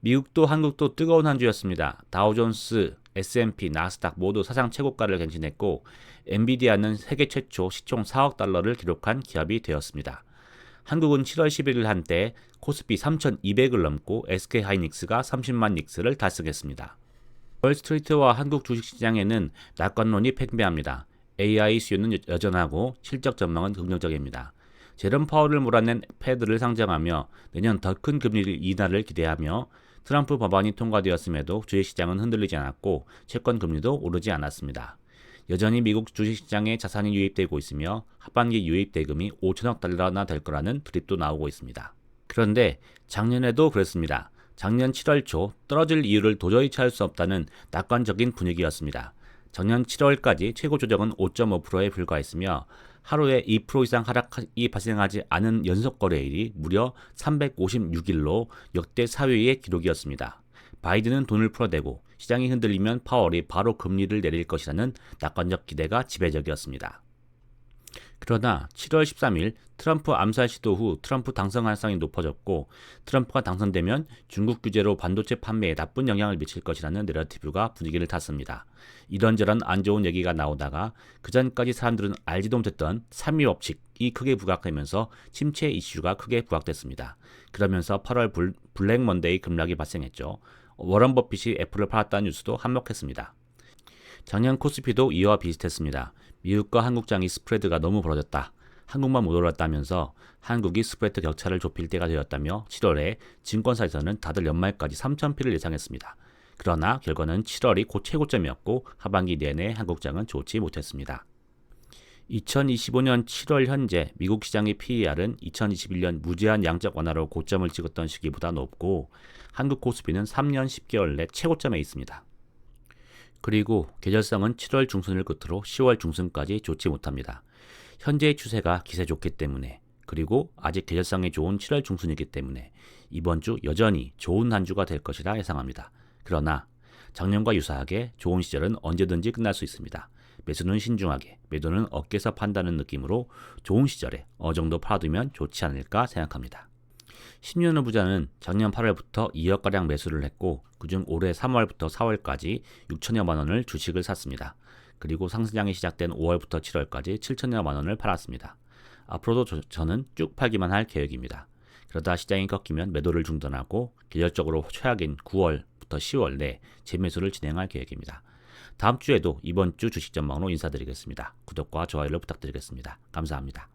미국도 한국도 뜨거운 한 주였습니다. 다우존스, S&P, 나스닥 모두 사상 최고가를 갱신했고 엔비디아는 세계 최초 시총 4억 달러를 기록한 기업이 되었습니다. 한국은 7월 11일 한때 코스피 3,200을 넘고 SK 하이닉스가 30만 닉스를 달성했습니다. 월스트리트와 한국 주식시장에는 낙관론이 팽배합니다. AI 수요는 여- 여전하고 실적 전망은 긍정적입니다. 제롬 파월을 몰아낸 패드를 상정하며 내년 더 큰 금리 인하를 기대하며 트럼프 법안이 통과되었음에도 주식시장은 흔들리지 않았고 채권 금리도 오르지 않았습니다. 여전히 미국 주식시장에 자산이 유입되고 있으며 하반기 유입 대금이 5천억 달러나 될 거라는 드립도 나오고 있습니다. 그런데 작년에도 그랬습니다. 작년 7월 초 떨어질 이유를 도저히 찾을 수 없다는 낙관적인 분위기였습니다. 작년 7월까지 최고 조정은 5.5%에 불과했으며 하루에 2% 이상 하락이 발생하지 않은 연속 거래일이 무려 356일로 역대 4위의 기록이었습니다. 바이든은 돈을 풀어대고 시장이 흔들리면 파월이 바로 금리를 내릴 것이라는 낙관적 기대가 지배적이었습니다. 그러나 7월 13일 트럼프 암살 시도 후 트럼프 당선 가능성이 높아졌고 트럼프가 당선되면 중국 규제로 반도체 판매에 나쁜 영향을 미칠 것이라는 내러티브가 분위기를 탔습니다. 이런저런 안 좋은 얘기가 나오다가 그 전까지 사람들은 알지도 못했던 3위 법칙이 크게 부각되면서 침체 이슈가 크게 부각됐습니다. 그러면서 8월 불, 블랙 먼데이 급락이 발생했죠. 워런 버핏이 애플을 팔았다는 뉴스도 한몫했습니다. 작년 코스피도 이와 비슷했습니다. 미국과 한국 장이 스프레드가 너무 벌어졌다. 한국만 못 올랐다면서 한국이 스프레드 격차를 좁힐 때가 되었다며 7월에 증권사에서는 다들 연말까지 3,000피를 예상했습니다. 그러나 결과는 7월이 곧 최고점이었고 하반기 내내 한국장은 좋지 못했습니다. 2025년 7월 현재 미국 시장의 PER은 2021년 무제한 양적 완화로 고점을 찍었던 시기보다 높고 한국 코스피는 3년 10개월 내 최고점에 있습니다. 그리고 계절성은 7월 중순을 끝으로 10월 중순까지 좋지 못합니다. 현재의 추세가 기세 좋기 때문에 그리고 아직 계절성이 좋은 7월 중순이기 때문에 이번 주 여전히 좋은 한 주가 될 것이라 예상합니다. 그러나 작년과 유사하게 좋은 시절은 언제든지 끝날 수 있습니다. 매수는 신중하게, 매도는 어깨서 판다는 느낌으로 좋은 시절에 어느 정도 팔아두면 좋지 않을까 생각합니다. 신윤호 부자는 작년 8월부터 2억가량 매수를 했고 그중 올해 3월부터 4월까지 6천여만 원을 주식을 샀습니다. 그리고 상승장이 시작된 5월부터 7월까지 7천여만 원을 팔았습니다. 앞으로도 저, 저는 쭉 팔기만 할 계획입니다. 그러다 시장이 꺾이면 매도를 중단하고 계절적으로 최악인 9월부터 10월 내 재매수를 진행할 계획입니다. 다음 주에도 이번 주 주식 전망으로 인사드리겠습니다. 구독과 좋아요를 부탁드리겠습니다. 감사합니다.